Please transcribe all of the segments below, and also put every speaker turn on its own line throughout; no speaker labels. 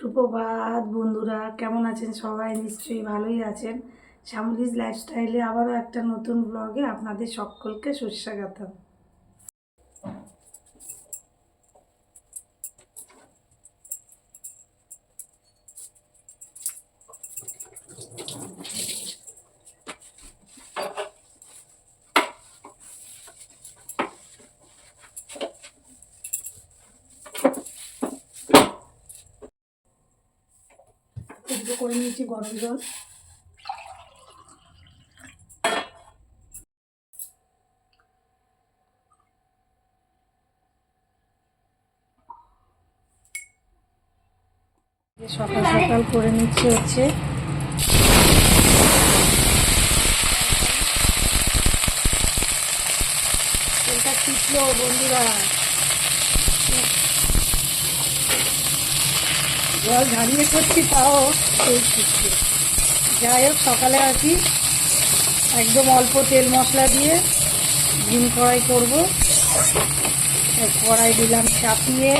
সুপ্রভাত বন্ধুরা, কেমন আছেন সবাই? নিশ্চয়ই ভালোই আছেন। শ্যামলিজ লাইফস্টাইলে আবারও একটা নতুন ব্লগে আপনাদের সকলকে সুস্বাগতম। করে নিয়েছি গরম জল। সকাল সকাল করে নিচ্ছে হচ্ছে। তেলটা ছিটলো বন্ধুরা। জল ঝাড়িয়ে করছি, তাও তেল যাই হোক, সকালে আসি। একদম অল্প তেল মশলা দিয়ে ডিম কড়াই করব। কড়াই দিলাম চাপিয়ে।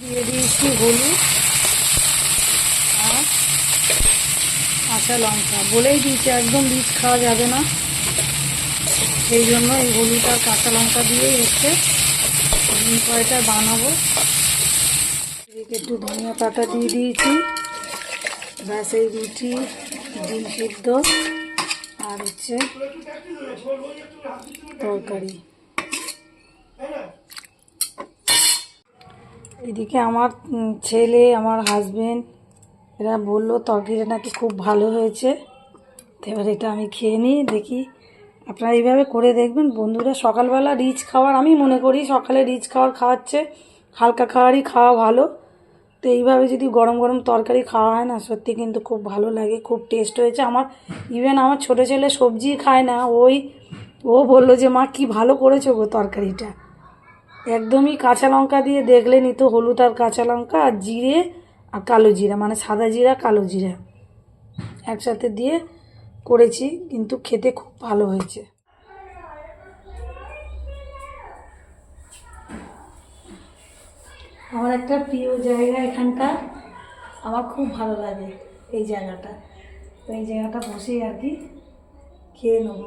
দিয়ে দিয়েছি হলুদ, আর কাঁচা লঙ্কা। বলেই দিয়েছি, একদম বীজ খাওয়া যাবে না। সেই জন্য এই হলুদ আর কাঁচা লঙ্কা দিয়েই হচ্ছে। ডিম কড়াইটা বানাবো। এদিকে একটু ধনিয়া পাতা দিয়ে দিয়েছি। ব্যাস, এই রুটি, ডিম সিদ্ধ, আর হচ্ছে তরকারি। এদিকে আমার ছেলে, আমার হাজবেন্ড এরা বলল তরকারিটা নাকি খুব ভালো হয়েছে। এবার এটা আমি খেয়ে নিই, দেখি আপনারা এইভাবে করে দেখবেন। বন্ধুরা, সকালবেলা রিচ খাওয়ার, আমি মনে করি সকালে রিচ খাওয়ার খাওয়াচ্ছে, হালকা খাবারই খাওয়া ভালো। তো এইভাবে যদি গরম গরম তরকারি খাওয়া হয় না, সত্যি কিন্তু খুব ভালো লাগে, খুব টেস্ট হয়েছে। আমার ইভেন আমার ছোটো ছেলে সবজি খায় না, ওই, ও বলল যে, মা, কি ভালো করেছ গো তরকারিটা। একদমই কাঁচা লঙ্কা দিয়ে দেখলে নিত হলুদ আর কাঁচা লঙ্কা আর জিরে আর কালো জিরা মানে সাদা জিরা, কালো জিরা একসাথে দিয়ে করেছি, কিন্তু খেতে খুব ভালো হয়েছে। আমার একটা প্রিয় জায়গা এখানকার। আমার খুব ভালো লাগে এই জায়গাটা। তো এই জায়গাটা বসেই আর কি খেয়ে নেব।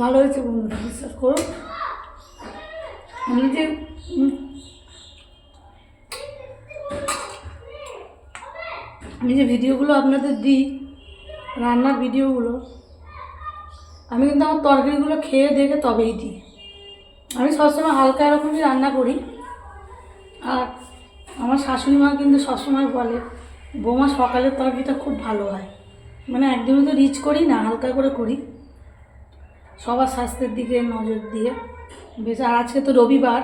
ভালো হয়েছে বন্ধুরা, বিশ্বাস করুন আমি যে আমি যে ভিডিওগুলো আপনাদের দিই, রান্নার ভিডিওগুলো, আমি কিন্তু আমার তরকারিগুলো খেয়ে দেখে তবেই দিই। আমি সবসময় হালকা এরকমই রান্না করি। আর আমার শাশুড়ি মা কিন্তু সবসময় বলে, বৌমা, সকালের তরকারিটা খুব ভালো হয়। মানে একদমই তো রিচ করি না, হালকা করে করি। সবার স্বাস্থ্যের দিকে নজর দিয়ে। বেশ, আর আজকে তো রবিবার।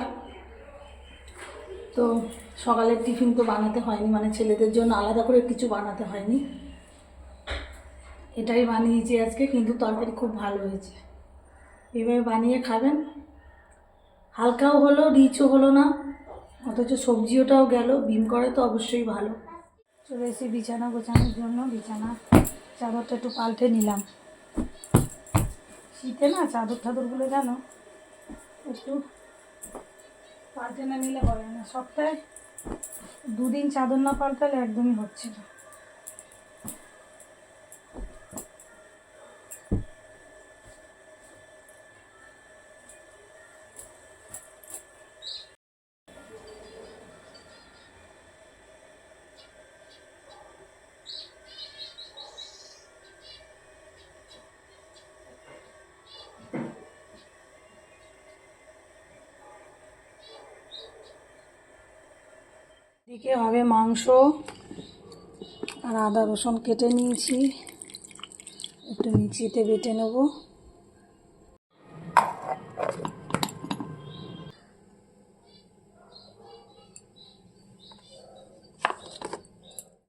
তো সকালের টিফিন তো বানাতে হয়নি মানে ছেলেদের জন্য আলাদা করে কিছু বানাতে হয়নি। এটাই বানিয়েছি আজকে, কিন্তু তরকারি খুব ভালো হয়েছে। এভাবে বানিয়ে খাবেন। হালকাও হলো, রিচও হলো না, অথচ সবজিওটাও গেল, বিম করে তো অবশ্যই ভালো। চলে এসে বিছানা গোছানোর জন্য, বিছানা চাদরটা একটু পাল্টে নিলাম। শীতে না চাদর টাদরগুলো জানো? একটু পাল্টে না নিলে হবে না। সপ্তাহে দুদিন চাদর না পাল্টালে একদমই হচ্ছে না। এদিকে হবে মাংস আর আদা রসুন কেটে নিয়েছি। একটু মিক্সিতে বেটে নেব।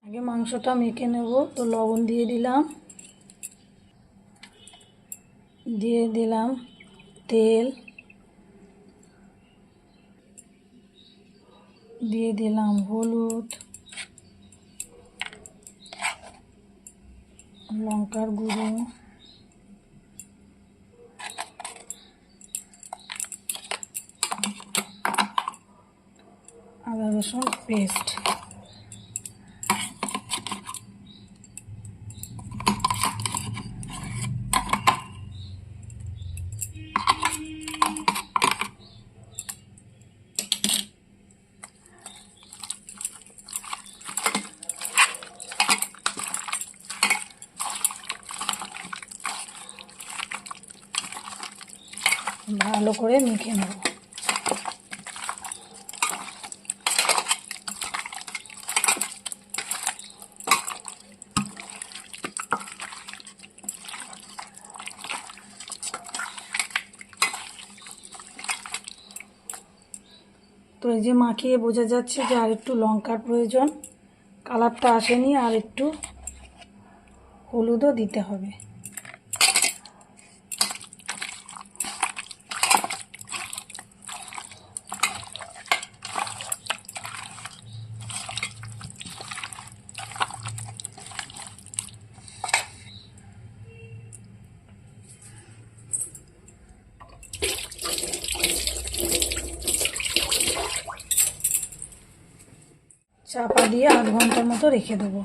আগে মাংসটা মেখে নেব, তো লবণ দিয়ে দিলাম। দিয়ে দিলাম তেল। দিয়ে দিলাম হলুদ লঙ্কার গুঁড়ো আদা রসুন পেস্ট ভালো করে মেখে নেব। তো এই যে মাখিয়ে বোঝা যাচ্ছে যে আর একটু লঙ্কার প্রয়োজন। কালারটা আসেনি আর একটু হলুদও দিতে হবে। চাপা দিয়ে আধ ঘণ্টার মতো রেখে দেবো।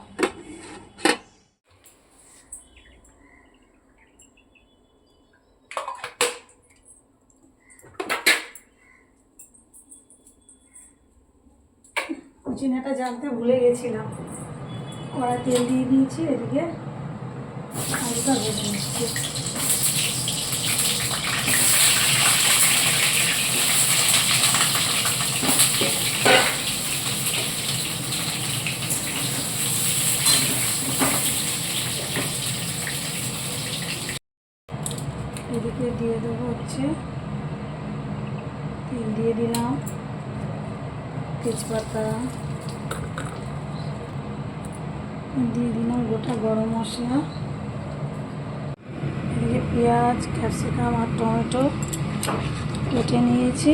কুচিনাটা জানতে ভুলে গেছিলাম। কড়া তেল দিয়ে দিয়েছি, এদিকে হালকা ভেজে নিচ্ছি। এদিকে দিয়ে দেবো হচ্ছে তেল দিয়ে দিলাম, তেজপাতা দিয়ে দিলাম গোটা গরম মশলা। এদিকে পেঁয়াজ, ক্যাপসিকাম আর টমেটো কেটে নিয়েছি।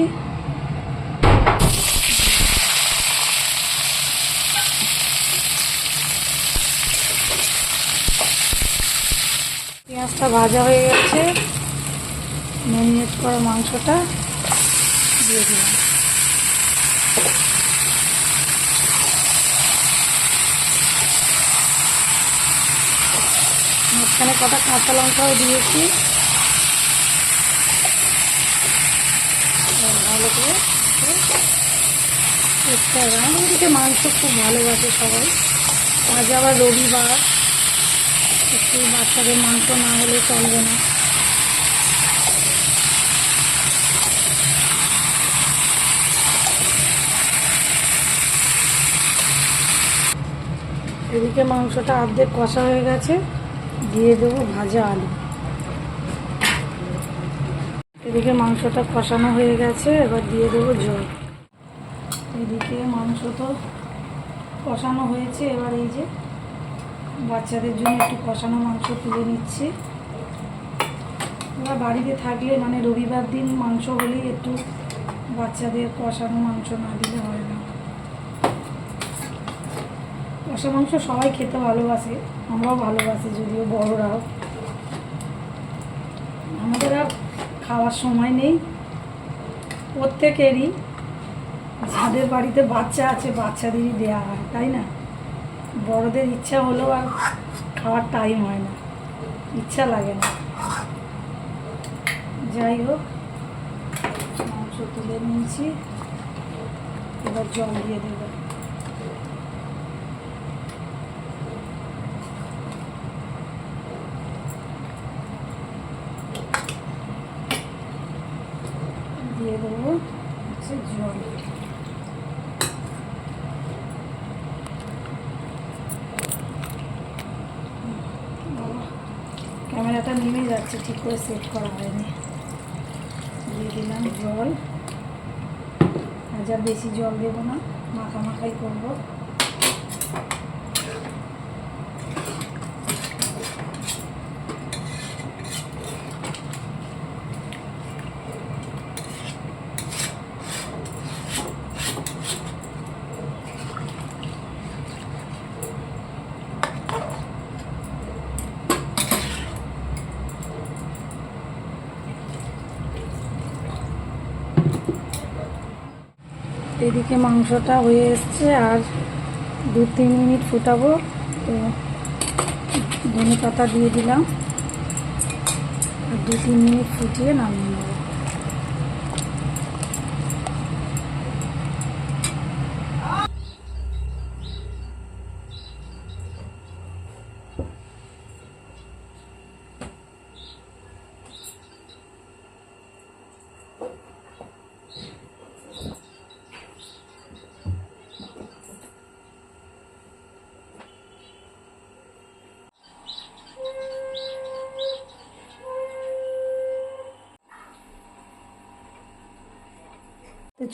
পেঁয়াজটা ভাজা হয়ে গেছে। ম্যারিনেট করা মাংসটা দিয়ে দিলাম। মাঝখানে কটা কাঁচা লঙ্কাও দিয়েছি। ভালো করে চেষ্টা আমাদেরকে মাংস খুব ভালোবাসে সবাই। আজ আবার রবিবার। একটু বাচ্চাদের মাংস না হলে চলবে না। এদিকে মাংসটা অর্ধেক কষা হয়ে গেছে। দিয়ে দেবো ভাজা আলু। এদিকে মাংসটা কষানো হয়ে গেছে, এবার দিয়ে দেবো জল। এদিকে মাংস তো কষানো হয়েছে, এবার এই যে বাচ্চাদের জন্য একটু কষানো মাংস তুলে নিচ্ছি। ওরা বাড়িতে থাকলে মানে রবিবার দিন মাংস হলেই একটু বাচ্চাদের কষানো মাংস না দিলে হয় না কষা মাংস সবাই খেতে ভালোবাসে, আমরাও ভালোবাসি, যদিও বড়রাও আমাদের আর খাওয়ার সময় নেই। প্রত্যেকেরই যাদের বাড়িতে বাচ্চা আছে, বাচ্চাদেরই দেওয়া হয়, তাই না? বড়দের ইচ্ছা হলেও আর খাওয়ার টাইম হয় না। ইচ্ছা লাগে না। যাই হোক, মাংস তুলে নিয়েছি। এবার জল দিয়ে দেবো দিয়ে দেবো হচ্ছে জল বাবা, ক্যামেরাটা নেমে যাচ্ছে, ঠিক করে সেট করা হয়নি। দিয়ে দিলাম জল। আর যা বেশি জল দেবো না, মাখামাখাই করব। এদিকে মাংসটা হয়ে এসছে আর দু তিন মিনিট ফুটাবো। তো ধনে পাতা দিয়ে দিলাম। আর দু তিন মিনিট ফুটিয়ে নামিয়ে নেব।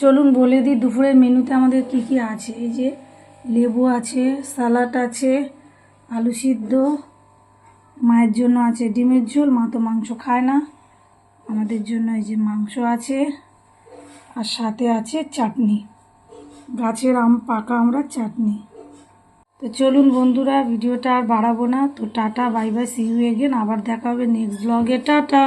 চলুন বলে দিই, দুপুরের মেনুতে আমাদের কি কি আছে? এই যে লেবু আছে, সালাড আছে, আলু সিদ্ধ, মায়ের জন্য আছে ডিমের ঝোল, মা তো মাংস খায় না। আমাদের জন্য এই যে মাংস আছে, আর সাথে আছে চাটনি। গাছের আম পাকা আমরা চাটনি। তো চলুন বন্ধুরা, ভিডিওটা আর বাড়াবো না। তো tata, bye bye see you again আবার দেখা হবে নেক্সট ব্লগে টাটা!